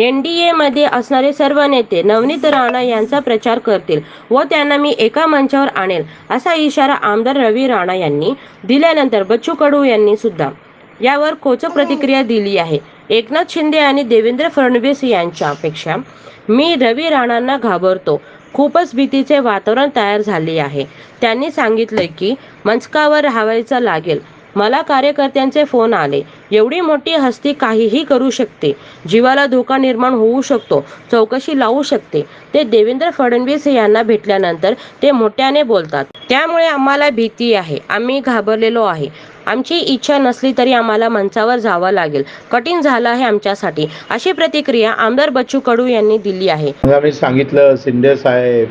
N D एमध्ये असणारे सर्व नेते नवनीत राणा यांचा प्रचार करतील व त्यांना मी एका मंचावर आणेल असा इशारा आमदार रवी राणा यांनी दिल्यानंतर बच्चू कडू यांनी सुद्धा यावर कोचक प्रतिक्रिया दिली आहे. एकनाथ शिंदे आणि देवेंद्र फडणवीस यांच्यापेक्षा मी रवी राणांना घाबरतो. खूपच भीतीचे वातावरण तयार झाले आहे. त्यांनी सांगितले की मंचकावर राहायचं लागेल. मला कार्यकर्त्यांचे फोन आले. एवढी मोठी हस्ती काहीही करू शकते. जीवाला धोका निर्माण होऊ शकतो चौकशी लावू शकते. ते देवेंद्र फडणवीस यांना भेटल्यानंतर ते मोठ्याने बोलतात. त्यामुळे आम्हाला भीती आहे. आम्ही घाबरलेलो आहे. आमची इच्छा नसली तरी आम्हाला मंचावर जावं लागेल. कठीण झालं आहे आमच्यासाठी. अशी प्रतिक्रिया आमदार बच्चू कडू यांनी दिली आहे. म्हणजे आम्ही सांगितलं शिंदे साहेब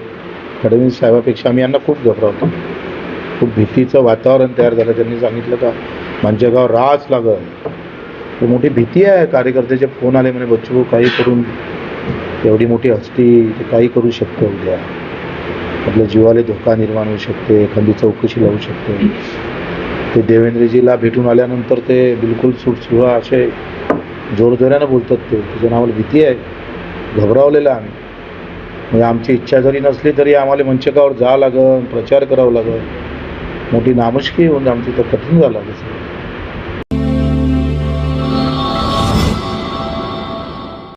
फडणवीस साहेबापेक्षा आम्ही यांना खूप घबरावतो. खूप भीतीचं वातावरण तयार झालं. त्यांनी सांगितलं का मंचेगाव रास लागल. मोठी भीती आहे. कार्यकर्त्याचे फोन आले म्हणे बच्चू काही करून एवढी मोठी हस्ती काही करू शकतो उद्या. आपल्या जीवाला धोका निर्माण होऊ शकते एखादी चौकशी लावू शकते. ते देवेंद्रजीला भेटून आल्यानंतर ते बिलकुल सुटसुळा असे जोरजोऱ्यानं बोलतात ते. त्याच्या नावाला भीती आहे. घबरावलेलं आम्ही. म्हणजे आमची इच्छा जरी नसली तरी आम्हाला मंचकावर जावं लागन प्रचार करावं लागन. मोठी नामुष्की होऊन आमची तर कठीण झालं तसं